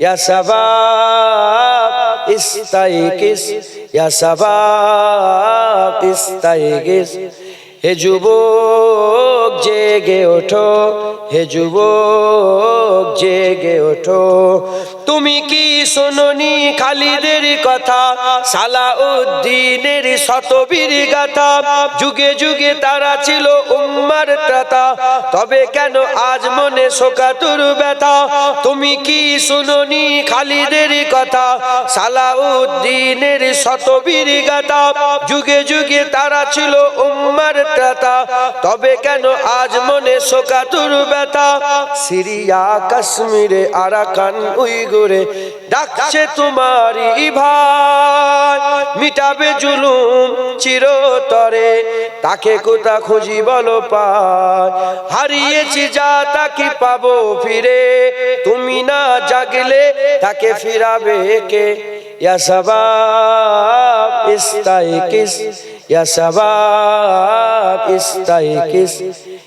ইয়া সাবাব ইস্তাইকিস ইয়া সাবাব ইস্তাইকিস হে যুবক জেগে ওঠো, হে যুবক জেগে ওঠো। তুমি কি শোনি খালিদের কথা? সালাউদ্দিনের শতবীর গাথা। যুগে যুগে তারা ছিল উম্মার ত্রাতা। তবে কেন আজ মনে শোকাতুর ব্যথা? তুমি কি শুনুনি খালিদের কথা? সালাউদ্দিনের শতবীর গাথা। যুগে যুগে তারা ছিল উম্মার ত্রাতা। তবে কেন আজ মনে শোকাতুর ব্যথা। সিরিয়া, কাশ্মীরে, আরাকান, উইগুরে ডাকছে তোমারই ভাই মিটাবে জুলুম চিরতরে, তাকে কোথা খুঁজি বলো পায় হারিয়েছি যা তাকে পাবো ফিরে? তুমি না জাগলে তাকে ফিরাবে কে? সাবাব, ইস্তাইকিস, ইয়া সাবাব, ইস্তাইকিস।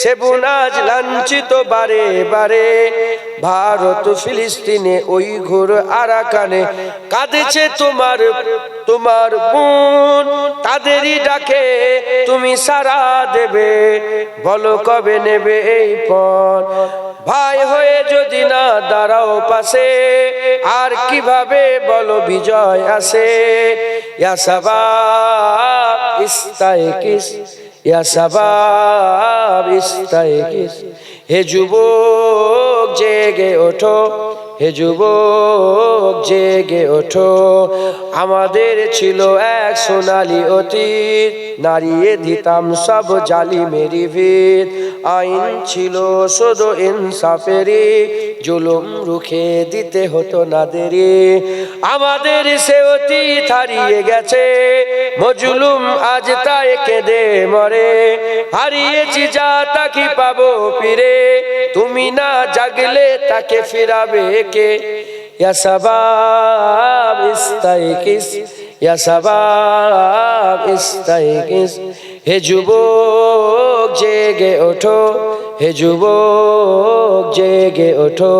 সে বোন আজ লাঞ্ছিত বারে বারে। ভারত ফিলিস্তিনে ওই ঘোর আরাকানে কাঁদেছে তোমার তোমার বোন। তাদেরই ডাকে, তুমি সারা দেবে, বলো কবে নেবে এই পণ ভাই হয়ে যদি না দাঁড়াও পাশে, আর কীভাবে বলো বিজয় আসে? ইয়া সাবাব ইস্তাইকিস। ইয়া সাবাব ইস্তাইকিস হে যুবক, জেগে ওঠো। হে যুবক, জেগে ওঠো। আমাদের ছিল এক সোনালি অতীত। নারিয়ে দিতাম সব জালি মেরি ভিত। আইন ছিল শুধু ইনসাফেরি জুলুম রুখে দিতে হতো না দেরি। আমাদের সে অতীত হারিয়ে গেছে। মজলুম আজ তাই কেঁদে মরে। হারিয়েছি যা তাকে পাবো ফিরে। তুমি না জাগলে তাকে ফিরাবে কে? হে যুবক, জেগে ওঠো। হে যুবক জেগে ওঠো।